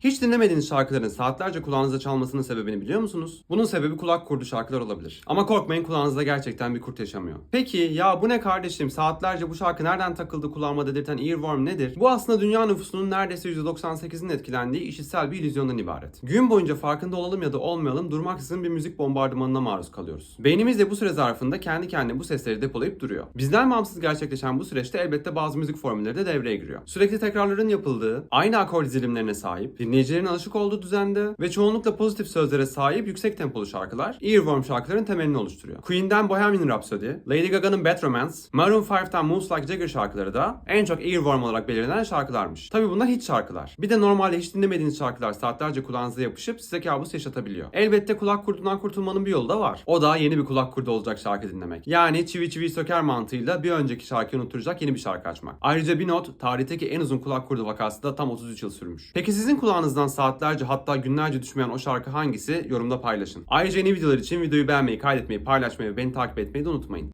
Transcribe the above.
Hiç dinlemediğiniz şarkıların saatlerce kulağınızda çalmasının sebebini biliyor musunuz? Bunun sebebi kulak kurdu şarkılar olabilir. Ama korkmayın kulağınızda gerçekten bir kurt yaşamıyor. Peki ya bu ne kardeşim saatlerce bu şarkı nereden takıldı kulağıma dedirten earworm nedir? Bu aslında dünya nüfusunun neredeyse %98'inin etkilendiği işitsel bir illüzyondan ibaret. Gün boyunca farkında olalım ya da olmayalım durmaksızın bir müzik bombardımanına maruz kalıyoruz. Beynimiz de bu süre zarfında kendi kendine bu sesleri depolayıp duruyor. Bizden bağımsız gerçekleşen bu süreçte elbette bazı müzik formülleri de devreye giriyor. Sürekli tekrarların yapıldığı, aynı akor dizilimlerine sahip, dinleyicilerin alışık olduğu düzende ve çoğunlukla pozitif sözlere sahip yüksek tempolu şarkılar earworm şarkıların temelini oluşturuyor. Queen'den Bohemian Rhapsody, Lady Gaga'nın Bad Romance, Maroon 5'ten Moves Like Jagger şarkıları da en çok earworm olarak belirlenen şarkılarmış. Tabi bunlar hit şarkılar. Bir de normalde hiç dinlemediğiniz şarkılar saatlerce kulağınıza yapışıp size kabus yaşatabiliyor. Elbette kulak kurdundan kurtulmanın bir yolu da var. O da yeni bir kulak kurdu olacak şarkı dinlemek. Yani çivi çivi söker mantığıyla bir önceki şarkıyı unutturacak yeni bir şarkı açmak. Ayrıca bir not, tarihteki en uzun kulak kurdu vakası da tam 33 yıl sürmüş. Peki sizin kulağınızdan saatlerce hatta günlerce düşmeyen o şarkı hangisi? Yorumda paylaşın. Ayrıca yeni videolar için videoyu beğenmeyi, kaydetmeyi, paylaşmayı ve beni takip etmeyi de unutmayın.